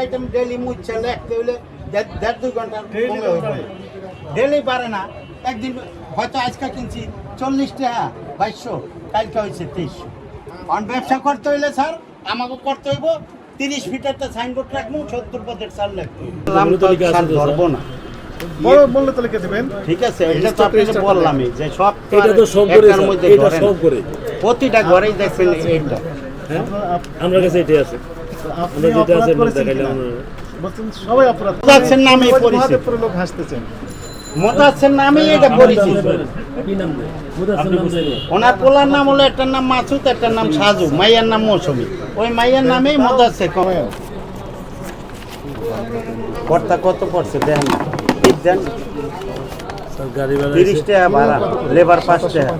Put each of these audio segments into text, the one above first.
Item daily মুচ্ছে লেখতে হইলে দেড় দেড় দুই ঘণ্টা ডেলি পারে না। একদিন হয়তো আজকে কিনছি চল্লিশ টাকা বাইশশো কালকে হয়েছে তেইশশো অন ব্যবসা করতে হইলে স্যার আমাকে করতে হইব তিরিশ ফিটের সাইনবোর্ড রাখব সত্তর পদের চাল লাগবে স্যার ধরবো না। বড় মূল্য তালিকা দেবেন। ঠিক আছে এটা তো আপনাকে বললামই যে সব এটা তো সব করে এটা সব করে। প্রতিটা ঘরেই দেখছেন এইটা। হ্যাঁ? আমার কাছে এটাই আছে। আপনি অপরাধ করেছেন কিনা? বলছেন সবাই অপরাধ যাচ্ছেন নামে পরিচিত। লোক হাসতেছেন মোতাচ্ছের নামেই এটা পরিচিত কি নাম দেয়? মুদাসসির নাম দেয় না? ওনার পোলার নাম হলো একটার নাম মাসুদ একটার নাম সাজু। মাইয়ার নাম মৌসুমি। ওই মাইয়ার নামেই মোদাচ্ছে কর্তা কত পড়ছে দেখেন না। দেন। স্যার, তিরিশ টাকা ভাড়া লেবার পাঁচ টাকা।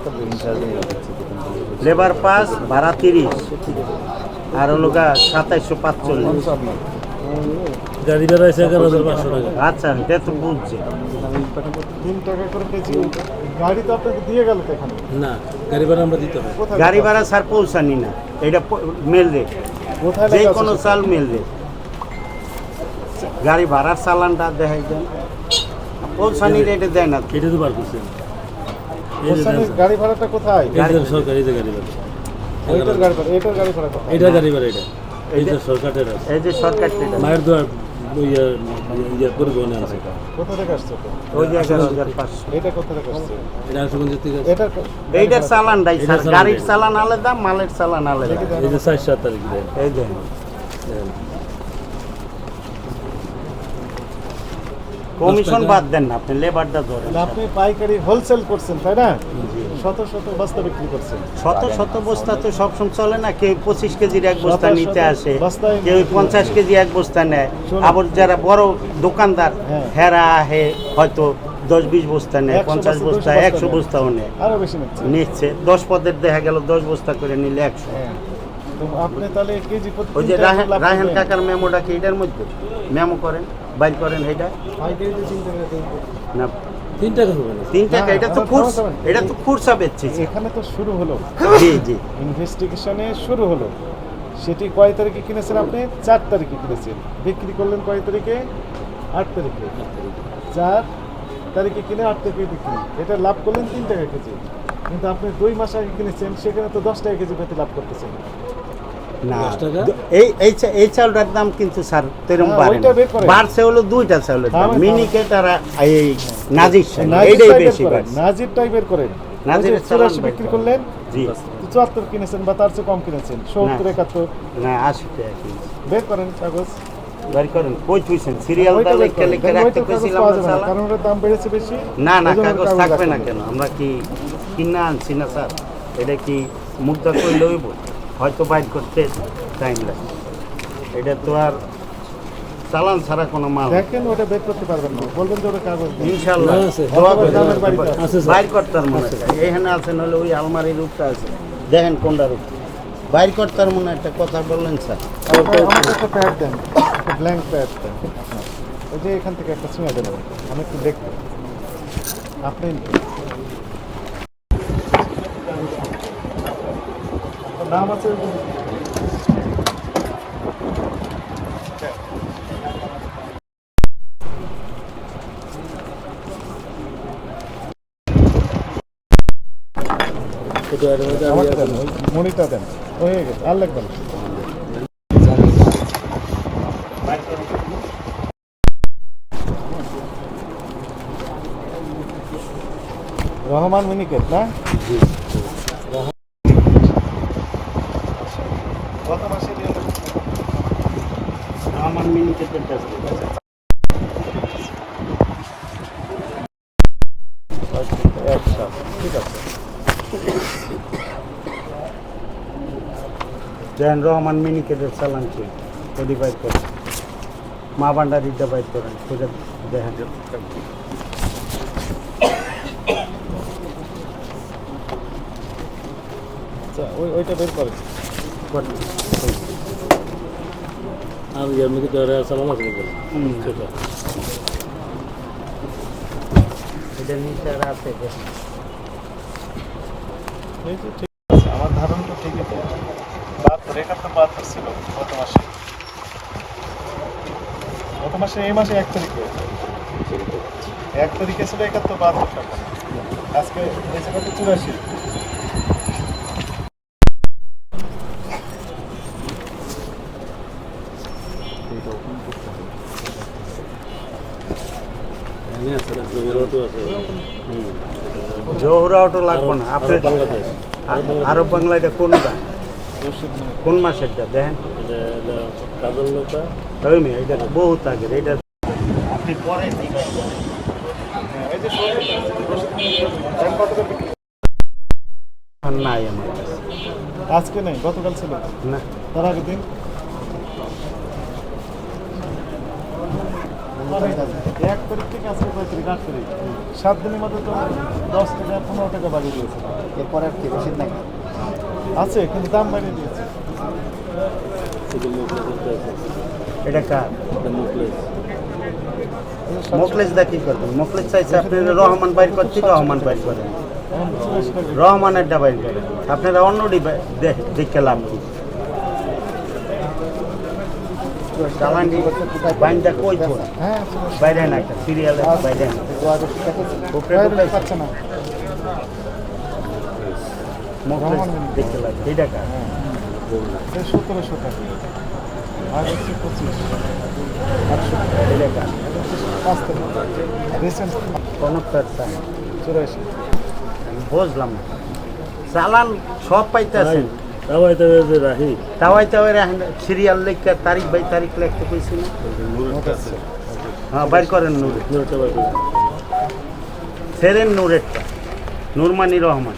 লেবার পাস ভাড়া তিরিশ। আর হলো গা সাতাইশশো পাঁচচল্লিশ। গাড়ি ভাড়া এসে এগারো হাজার পাঁচশো টাকা। আচ্ছা এটা তো বুঝছি। তিন টাকা করে কেজি গাড়ি তো আপনাকে দিয়ে গেল এখানে? না গাড়ি ভাড়া আমরা দিতে গাড়ি ভাড়া স্যার পৌঁছানি না। এটা মেল রেট। যে কোনো চাল মেল রেট। গাড়ি ভাড়ার চালানটা দেখাই দেন। পৌঁছানি রেটে দেয় না। এটা তো বার করছেন। গাড়ি ভাড়াটা কোথায়? সরকার এই যে গাড়ি ভাড়া। ওইটার গাড়ি ভাড়া এটার গাড়ি ভাড়া এটা গাড়ি ভাড়া এটা। এই যে সরকারের আছে। এই যে সরকার মায়ের দোয়ার ইয়ে ইয়ে পরিবহনে আছে। কোথা থেকে আসছে ওই যে এগারো হাজার পাঁচশো। এটা কোথা থেকে আসছে? এটা আশুগঞ্জের থেকে এটা এইটার চালানটাই স্যার গাড়ির চালান আলাদা মালের চালান আলাদা। এই যে চার সাত তারিখ এই দেন দেন। কমিশন বাদ দেন না আপনি লেবারটা ধরেন আপনি পাইকারি হোলসেল করছেন তাই না? শত শত বস্তা বিক্রি করছেন শত শত বস্তা তো সবসময় চলে না কেউ পঁচিশ কেজির এক বস্তা নিতে আসে কেউ পঞ্চাশ কেজি এক বস্তা নেয়। আবার যারা বড় দোকানদার হ্যাঁ। হেরা আহে হয়তো দশ বিশ বস্তা নেয় পঞ্চাশ বস্তা, একশো বস্তাও নেয়। আরও বেশি নিচ্ছে। দশ পদের দেখা গেল দশ বস্তা করে নিলে একশো। হ্যাঁ। আপনি তাহলে কেজি ওই যে রাহেন কাকার মেমোটা কি এটার মধ্যে? মেমো করেন বাইর করেন এটা। না। তিন টাকা হবে না তিন টাকা এটা তো খুরস। এটা তো খুরসা বেচছি এখানে তো শুরু হলো। জি জি। ইনভেস্টিগেশনে শুরু হলো। সেটি কয় তারিখে কিনেছেন আপনি? চার তারিখে কিনেছেন। বিক্রি করলেন কয় তারিখে? আট তারিখে। চার তারিখে কিনে আট তারিখে বিক্রি। এটা লাভ করলেন তিন টাকা কেজি। কিন্তু আপনি দুই মাস আগে কিনেছেন সেখানে তো দশ টাকা কেজি পেতে লাভ করতেছেন। না। এই এই চাউলটার দাম কিন্তু স্যার তেরম হ্যাঁ, বাড়ে। বাড়ছে হলো দুইটা চাউলের দাম। দাম- মিনিকেট আর এই নাজির এইটাই বেশি নাজির টাইপের করেন। নাজির চুরাশি বিক্রি করলেন জি। চুয়াত্তর কিনেছেন বা তার চেয়ে কম কিনেছেন সত্তর না। একাত্তর। না আশি টাকা বের করেন কাগজ। বের করেন কই থুইছেন? সিরিয়াল দা লিখে। লিখে রাখতে কইছিলাম। কারণ ওটার দাম বেড়েছে বেশি। না না কাগজ থাকবে না কেন? আমরা কি কিনা আনছি না স্যার? এটা কি মুদ্রা করলে হয়তো বাইর করতে টাইম লাগে। এটা তো আর চালান ছাড়া কোনো মাল। দেখেন ওটা বের করতে পারবেন না। বলবেন যে ওটা কাগজ। দোয়া। আছে। বাইর করতার মনে এখানে আছে নাহলে ওই আলমারির রূপটা আছে। দেখেন কোনটা রূপ বাইর করতার মনে হয় একটা কথা বললেন স্যার। একটা প্যাড দেন। একটা ব্ল্যাঙ্ক প্যাড দেন। ওই যে এখান থেকে একটা দেন আমাকে। আমি একটু দেখব আপনি নাম মনিটা দেন। হয়ে গেছে। আর লাগবে রহমান মিনিকেট না রহ- কত মাসে দিয়ে দেবেন? মিনিকেটের কাছে একশো ঠিক আছে জয়ন রহমান মিনিকেটের চালান কি? ওটি বাইর করেন। মা ভান্ডারিটা বাইর করেন সেটা দেখা যাবে আচ্ছা ওই ওইটা বের করেন। ইয়ার মধ্যে ডরে সালাম আছে বলে। সেটা। এটা নিচে আছে ঠিক আছে আমার ধারণা তো ঠিকই তো। বাহাত্তর একাত্তর বাহাত্তর ছিল গত মাসে। গত মাসে এই মাসে এক তারিখে। এক তারিখে ছিল একাত্তর বাহাত্তর টাকা। আজকে হয়েছে কত চুরাশি? জোহরা অটো লাগবে না আপনি বাংলাদেশ। আরব বাংলা এটা কোনটা। কোন মাসেরটা দেখেন। ওই মেয়ে এটা বহুত আগের এটা আপনি পরে? নাই আমার আজকে নেই গতকাল ছিল। না। তার আগের দিন? এক তারিখ থেকে আজকে কয় তারিখ আট তারিখ। সাত দিনের মধ্যে তো দশ টাকা পনেরো টাকা বাড়িয়ে দিয়েছে। এরপরে আর কি রসিদ নাকি? আছে কিন্তু দাম বাড়িয়ে দিয়েছে। এটা কার? মোকলেস দা কি করবেন? মোকলেস চাইছে আপনারা রহমান বাইর করছি রহমান বাইর করেন? এখন রহমানের ডা বাইর করেন। আপনারা অন্যটি দেখে লাভ বাইনটা কই তো হ্যাঁ বাইরে না একটা সিরিয়ালে বাইরে না। উপরে ঢুকাইছে। পাচ্ছে না। দেখতে লাগে। এটা কার এই সতেরোশো টাকা আর হচ্ছে পঁচিশ। আটশো এটা কার পাঁচ টাকা রিসেন্ট কনকটার চুরাশি। আমি বুঝলাম না। চালান সব পাইতেছেন। তাওয়াই তাওয়াই যে রাহি। তাওয়াই তাওয়াই রাখেন সিরিয়াল লেখা তারিখ বাই তারিখ লিখতে কইছি না। হ্যাঁ বাইর করেন নূর। সেরেন নূরেরটা নুরমানি রহমান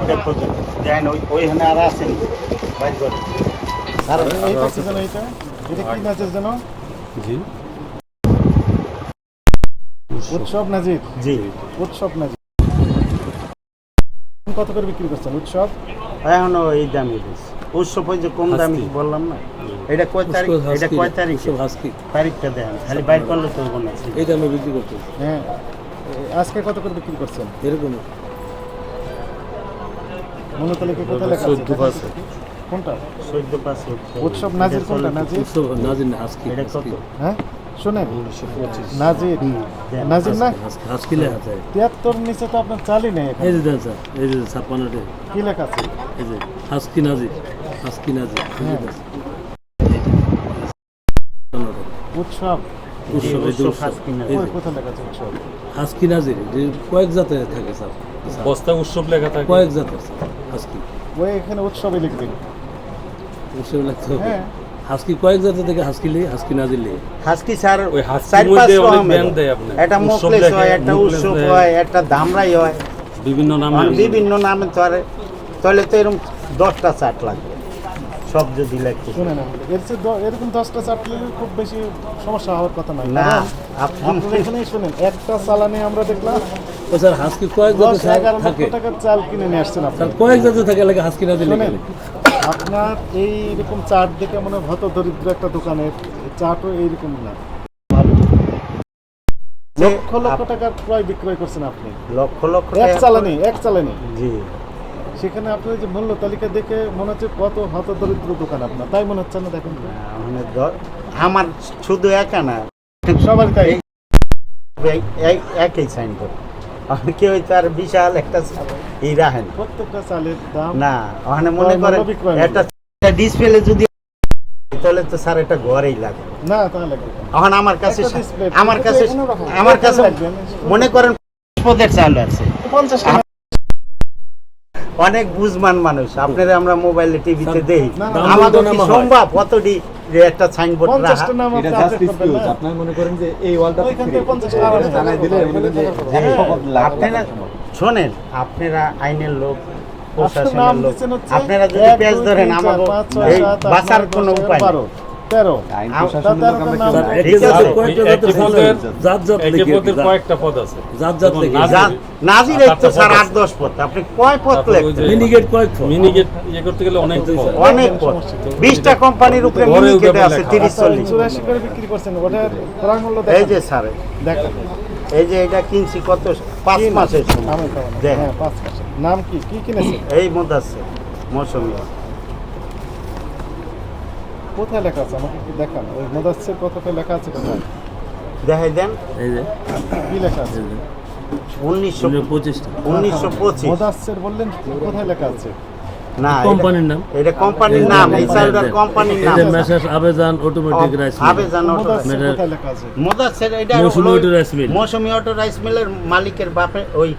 ওটা খোঁজেন। দেখেন ওই ওইখানে আর আছেন বাইর করেন আর এইটা কি যেন এইটা এটা কি নাচের যেন? জি। উৎসব। নাজির। জি। উৎসব নাজির। কত করে বিক্রি করছেন উৎসব? এখনও এই দিচ্ছে উৎসব ওই যে কম দামি বললাম না। এটা কয় তারিখ? এটা কয় তারিখ? তারিখটা দেন। খালি বাইর করলে তো না। এই দামে বিক্রি করতে হ্যাঁ। আজকে কত করে বিক্রি করছেন? এরকম মনে কোথায় লেখা আছে? চোদ্দ পাঁচ। কোনটা? চোদ্দ পাঁচ। উৎসব নাজির কোনটা? নাজির? নাজির না এটা কত? হ্যাঁ? শুনেন। নাজির। নাজির না? হাসকি হাসকি লেখা যায় তিয়াত্তর নিচে তো আপনার চালই নেই এই যে স্যার এই যে ছাপ্পান্নটে। কি লেখা আছে? এই যে হাসকি নাজির। হাসকি নাজির। এই যে। দেন। ছাপ্পান্নটা। উৎসব উৎসব উৎসব উৎসব। হাসকি নাজির। এই ওই যে কোথায় লেখা আছে উৎসব? হাসকি নাজির। যে কয়েক জাতের থাকে স্যার। বস্তা উৎসব লেখা থাকে? কয়েক জাতের আছে হাস্কি ওই এখানে উৎসবে লিখবেন উৎসবে লিখতে হবে? হ্যাঁ। হাসকি কয়েক জাতের থেকে হাসকি লে হাসকি নাজির লে হাসকি স্যার ওই হাস্কির মধ্যে অনেক দেয় আপনি একটা উৎসব মোকলেস হয় একটা উৎসব হয় একটা দামরাই হয়। বিভিন্ন নামে বিভিন্ন নামে তো আর তাহলে তো এরকম দশটা চাট লাগবে সব যদি লিখতে শুনে না এর চেয়ে এরকম দশটা চাটলে খুব বেশি সমস্যা হওয়ার কথা নয়। না আপনি এখানেই শুনেন। একটা চালানে আমরা দেখলাম। ও স্যার হাসকি কয়েক দশ লক্ষ থাকে। টাকার চাল কিনে নিয়ে আসছেন আপনি। কয়েক জাতের থাকে লাগে হাসকি নাজির লেখা শোনেন আপনার এইরকম চাট দেখে মনে হয় হত দরিদ্র একটা দোকানের চাটও এইরকম না। লক্ষ লক্ষ টাকার ক্রয় বিক্রয় করছেন আপনি। লক্ষ লক্ষ এক চালানি এক চালানি। জি। সেখানে আপনার যে মূল্য তালিকা দেখে মনে হচ্ছে কত হত দরিদ্র দোকান আপনার। তাই মনে হচ্ছে না দেখেন তো? মানে আমার শুধু একা না। সবার তাই একই অনেকে হয়তো আর বিশাল একটা এই রাখেন। প্রত্যেকটা চালের দাম না ওখানে মনে মূল্য। একটা ডিসপ্লে যদি তাহলে তো স্যার এটা ঘরেই লাগে। না তা লাগবে এখন আমার কাছে আমার কাছে আমার কাছে মনে করেন পদের চাল আছে। পঞ্চাশ অনেক বুঝমান মানুষ। আপনারা আমরা মোবাইলে টিভিতে দেই আমাদের কি সম্ভব? কতটি যে একটা সাইনবোর্ড রাখা? পঞ্চাশটা নাম আপনি update করবেন না? আপনার মনে করেন যে এই ওয়ালটা জানাই দিলে মনে করেন যে হ্যাঁ, আপনারা শোনেন আপনারা আইনের লোক প্রশাসনের লোক আপনারা যদি দুই, ধরেন আমাকে এই বাঁচার কোনো উপায়। তেরো। কয়েকটা পদ আছে। জাত জাত নাজির- তো স্যার আট দশ আপনি কয় মিনিগেট কয়েক মিনিগেট ইয়ে করতে গেলে অনেক অনেক বিশটা কোম্পানির উপরে ঘরেও আছে তিরিশ চল্লিশ। চুরাশি করে বিক্রি করছেন ওটার মূল্য এই যে স্যার দেখেন। এই যে এটা কিনছি কত? পাঁচ? মাসের সময়। হ্যাঁ পাঁচ মাসের। নাম কি? কি কিনেছেন? এই মধ্যে আছে মৌসুমি। কোথায় লেখা আছে? আমাকে একটু দেখান। ওই মোদাসের কথাটা লেখা আছে কোথায়? দেখাই দেন। এই যে। কি লেখা আছে? উনিশশো পঁচিশটা উনিশশো পঁচিশ। মোদাসের বললেন কোথায় লেখা আছে? না কোম্পানির নাম। এটা কোম্পানির নাম এই চালটার কোম্পানির এই নাম। যে মেসাস আবেজান অটোমেটিক রাইস কোথায় লেখা আছে? মোদাসের এটা Moushumi auto rice mill. Moushumi auto rice মিলের মালিকের বাপে ওই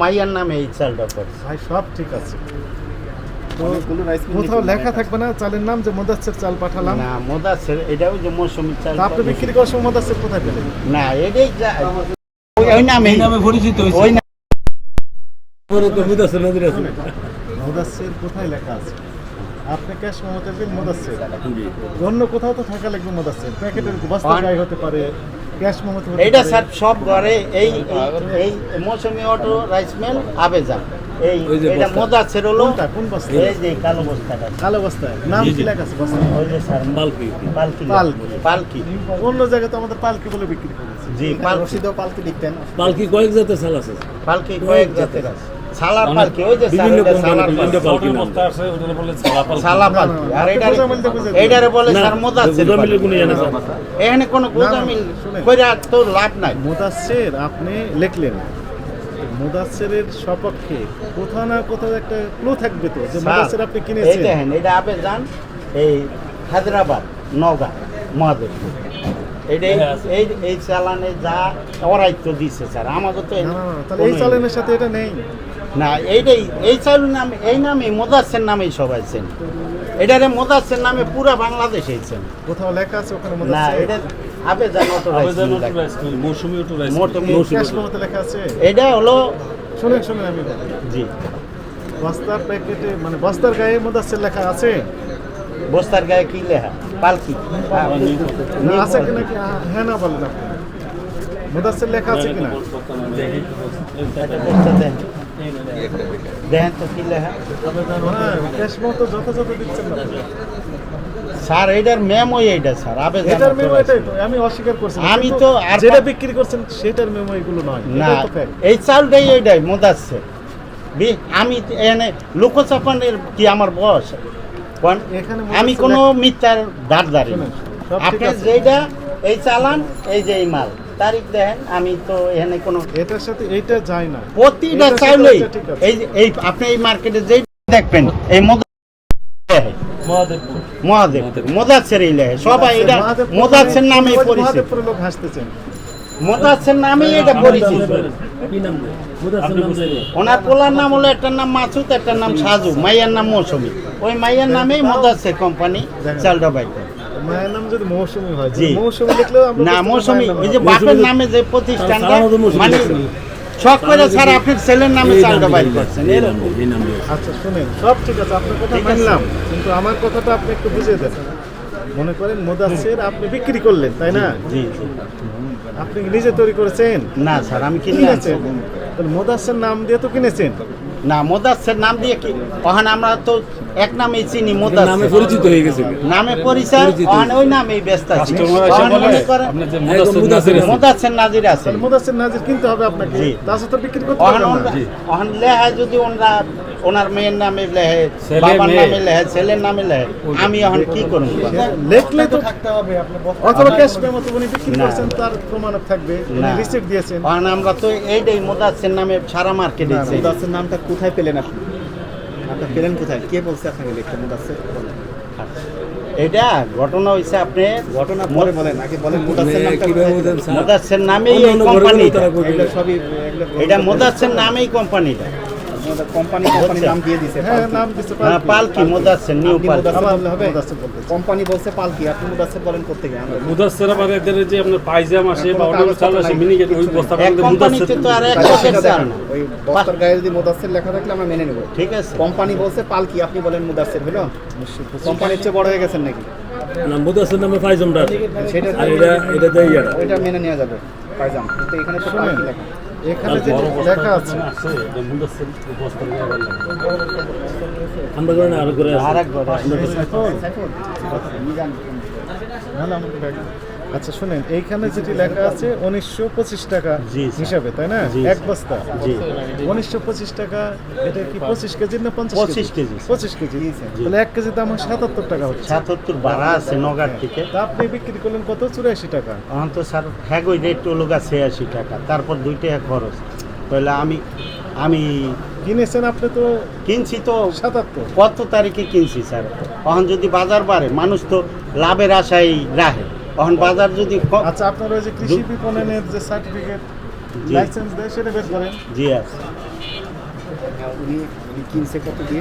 মাইয়ার নামে এই চালটা করছে ভাই সব ঠিক আছে তো অনেকগুলো রাইস মিল কোথাও লেখা থাকবে না চালের নাম যে মোদাসের চাল পাঠালাম। না মোদাসের এটাও যে মৌসুমী চাল আপনি বিক্রি করার সময় মোদাসের কোথায় পেলেন? না এটাই ওই ওই নামে নামে পরিচিত ওই পরে তো বুঝাচ্ছে নদীর আছে। মোদাসের কোথায় লেখা আছে? আপনি ক্যাশ মেমোতে দিন মোদাসের অন্য কোথাও তো থাকা লাগবে মোদাসের প্যাকেটের বস্তা গায়ে হতে পারে ক্যাশ মেমোতে পারে। স্যার সব ঘরে এই এই- মৌসুমী অটো রাইস মিল আবেজান এই এটা বস্তা। মোদাসের হলো কোন বস্তা এই যে কালো বস্তাটা কালো বস্তায় নাম কি লেখা আছে বস্তা ওই যে স্যার পালকি পালকি পালকি। পালকি অন্য জায়গায় তো আমাদের পালকি বলে বিক্রি করেছে জি পালকি রশিদও পালকি লিখতেন পালকি কয়েক জাতের চাল আছে পালকি কয়েক জাতের আছে সালার পালকি ওই যে বিভিন্ন এটা বিভিন্ন পালকি। পালকি ছোট নাম। বস্তা আছে ওটা বলে ছালা পালকি। পালকি আর আপনি এটারে গোজা মিলতে বুঝে দিন। এইটারে বলে স্যার মোদাসের গোজা মিলে পালকি। কোনো। এখানে। কইরা তো লাভ নাই মোদাসের আপনি লিখলেন মোদাসের সপক্ষে কোথাও না কোথাও একটা ক্লু থাকবে তো যে মোদাসের আপনি এই কিনেছেন দেখেন এটা আবেদন এই হায়দ্রাবাদ নগা মহাদেবপুর। এইটাই হ্যাঁ, এই এই চালানে যা দিছে স্যার। আমাকে তো তাহলে এই চালানের সাথে এটা নেই। না এইটাই এই নাম এই নামে মোদাসের নামেই সবাই চেন এটারে মোদাসের নামে পুরা বাংলাদেশে চেন কোথাও লেখা আছে ওখানে না এটা আবেদন auto rice mill, Moushumi auto rice Moushumi cash লেখা আছে? এটা হলো শুনেন শুনেন আমি জি। বস্তার প্যাকেটে মানে বস্তার গায়ে মোদাসের লেখা আছে? বস্তার গায়ে কি লেখা? পালকি। হ্যাঁ, না আছে কিনা কি? হ্যাঁ না বলেন মোদাসের লেখা আছে কিনা? বস্তা দেন দেখেন তো কি লেখা ক্যাশ মেমো তো যথাযথ দিচ্ছেন না স্যার মেমো এইটা স্যার আবেদন এটার মেমো এটাই তো আমি অস্বীকার করছি আমি তো আর- যেটা বিক্রি করছেন সেটার মেমো এগুলো নয়। না। এই চালটাই এইটাই মোদাচ্ছে। আমি এনে লোকচাপানের কি আমার কোন? আমি কোনো মিথ্যার দাঁড় দাঁড়ি শুনেন, সব আপনি যেটা এই চালান এই যে এই মাল। তারিখ দেখেন আমি তো এখানে কোনো এটার সাথে এইটা যায় না। প্রতিটা চাইলেই। এই এই আপনি এই মার্কেটে যেই দেখবেন এই মোদা। মহাদেব মোদাচ্ছের এই লেহে সবাই এটা মোদাচ্ছের নামেই পরিচিত। লোক হাসতেছেন মোদাচ্ছের নামেই এটা পরিচিত। নাম নাম। ওনার পোলার নাম হলো একটার নাম মাসুদ একটার নাম সাজু। মাইয়ার নাম মৌসুমি। ওই মাইয়ার নামেই মোদাচ্ছে কোম্পানি চালটা বাইক মায়ের নাম যদি মৌসুমী হয় জি। মৌসুমী লিখলেও না মৌসুমি যে। বাপের নামে যে প্রতিষ্ঠানটা মানে শখ করে স্যার আপনার ছেলের নামে চালটা করছেন। আচ্ছা শুনেন সব ঠিক আছে আপনার কথা মানলাম কিন্তু আমার কথাটা আপনি একটু বুঝিয়ে দেন। মনে করেন মোদাসের আপনি বিক্রি করলেন তাই না? জি আপনি কি নিজে তৈরি করেছেন? না স্যার আমি কিনে আছি কিনেছেন মোদাসের নাম দিয়ে তো কিনেছেন। না মোদাসের নাম দিয়ে কি? ওখানে আমরা তো এক নামেই চিনি নামে পরিচিত হয়ে গেছে নামে পরিচয় ওখানে ওই নামেই ব্যস্ত আছি। মোদাসের নাজির আছে। মোদাসের নাজির কিনতে হবে আপনাকে। জি। তাছাড়া বিক্রি করতে ওখানে পারবেন ওখানে লেহা যদি ওনারা ওনার মেয়ের নামে লেহে বাবার নামে লেহে ছেলের নামে লেহে। আমি এখন কি করব? লেখলে তো অথবা ক্যাশ মেমো তো উনি বিক্রি। করছেন তার প্রমাণ থাকবে উনি। রিসিপ্ট দিয়েছেন। কারণ আমরা তো এইটাই মোদাসের নামে সারা মার্কেটে মুদাসের নামটা কোথায় পেলেন আপনি? আপনি পেলেন কোথায়? কে বলছে আপনাকে লিখতে মুদাসের? এটা ঘটনা হয়েছে আপনি ঘটনা পরে বলেন আগে বলেন মুদাসের নামটা? মোদাসের নামেই এই অন্য অন্য ঘরে কোম্পানি গেলেও তারা করবে। এগুলো সবই এটা মোদাসের নামেই কোম্পানিটা কোম্পানি কোম্পানি নাম দিয়ে দিছে হ্যাঁ। নাম হ্যাঁ পালকি। নিউ আপনি পালকি। মুদাসসির মুদাসসির। কোম্পানি বলছে পালকি আপনি মুদাসসির বলেন কোথেকে আমরা মুদাসের আবার এদের যে আপনার পাইজাম আসে বা অন্য চাল আসে নাই, মিনিকেট ওই বস্তা এক কোম্পানিতে তো আর এক তাহলে লোকের সেটা চাল দেখেন। না ওই বস্তার গায়ে যদি মুদাসসির লেখা থাকলে আমরা মেনে নেব। ঠিক আছে। কোম্পানি বলছে পালকি আপনি বলেন মুদাসসির হলো? কোম্পানির চেয়ে বড় হয়ে গেছেন নাকি? না নামে সেটা এটা মেনে নেওয়া যাবে পাইজাম কিন্তু এখানে তো পালকি লেখা। এখানে যে লেখা আছে। আমরা করে না আরও করে আছে। আর একবার সাইফুল, আচ্ছা শুনেন এইখানে যেটি লেখা আছে উনিশশো পঁচিশ টাকা হিসাবে তাই না? এক বস্তা। জি। উনিশশো পঁচিশ টাকা এটা কি পঁচিশ কেজি না পঞ্চাশ 25 কেজি, পঁচিশ কেজি। তাহলে এক কেজি দাম হয় সাতাত্তর টাকা হচ্ছে। সাতাত্তর ভাড়া আছে নগার থেকে। তা আপনি বিক্রি করলেন কত? চুরাশি টাকা। এখন তো স্যার হ্যাঁ ওই রেট হলো গা ছিয়াশি টাকা। তারপর দুই টাকা খরচ। তাহলে আমি আমি কিনেছেন আপনি তো কিনছি তো সাতাত্তর। কত তারিখে কিনছি স্যার? এখন যদি বাজার বাড়ে মানুষ তো লাভের আশায় রাখে। এখন বাজার যদি আচ্ছা আপনার ওই যে কৃষি বিপণনের যে সার্টিফিকেট লাইসেন্স দেয় সেটা বের করেন? জি আছে। উনি উনি কিনছে কত দিয়ে?